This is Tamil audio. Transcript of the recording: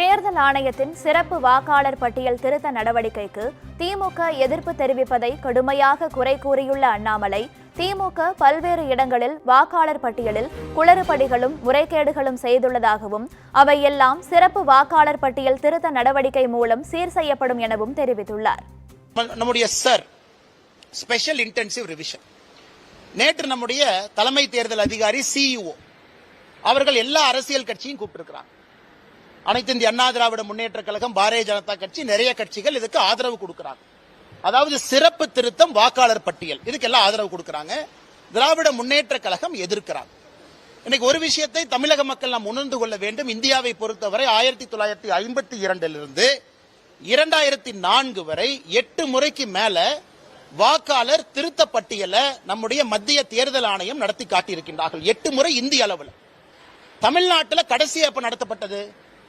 தேர்தல் ஆணையத்தின் சிறப்பு வாக்காளர் பட்டியல் திருத்த நடவடிக்கைக்கு திமுக எதிர்ப்பு தெரிவிப்பதை கடுமையாக குறை கூறியுள்ள அண்ணாமலை திமுக பல்வேறு இடங்களில் வாக்காளர் பட்டியலில் குளறுபடிகளும் முறைகேடுகளும் செய்துள்ளதாகவும் அவையெல்லாம் சிறப்பு வாக்காளர் பட்டியல் திருத்த நடவடிக்கை மூலம் சீர் செய்யப்படும் எனவும் தெரிவித்துள்ளார். நம்முடைய சார் ஸ்பெஷல் இன்டென்சிவ் ரிவிஷன் நேற்று நம்முடைய தலைமை தேர்தல் அதிகாரி சிஇஓ அவர்கள் எல்லா அரசியல் கட்சியும் கூப்பிட்டிருக்கிறாங்க. அனைத்து இந்திய அண்ணா திராவிட முன்னேற்ற கழகம் பாரதிய ஜனதா கட்சி நிறைய கட்சிகள் இதுக்கு ஆதரவு கொடுக்கிறாங்க. அதாவது சிறப்பு திருத்தம் வாக்காளர் பட்டியல். இதுக்கெல்லாம் ஆதரவு கொடுக்கறாங்க. திராவிட முன்னேற்ற கழகம் எதிர்க்கிறாங்க. இன்னைக்கு ஒரு விஷயத்தை தமிழக மக்கள் நாம் உணர்ந்து கொள்ள வேண்டும். இந்தியாவை பொறுத்தவரை ஆயிரத்தி தொள்ளாயிரத்தி ஐம்பத்தி இரண்டிலிருந்து இரண்டாயிரத்தி நான்கு வரை எட்டு முறைக்கு மேல வாக்காளர் திருத்த பட்டியலை நம்முடைய மத்திய தேர்தல் ஆணையம் நடத்தி காட்டியிருக்கின்றார்கள். எட்டு முறை இந்திய அளவில். தமிழ்நாட்டில் கடைசி எப்ப நடத்தப்பட்டது?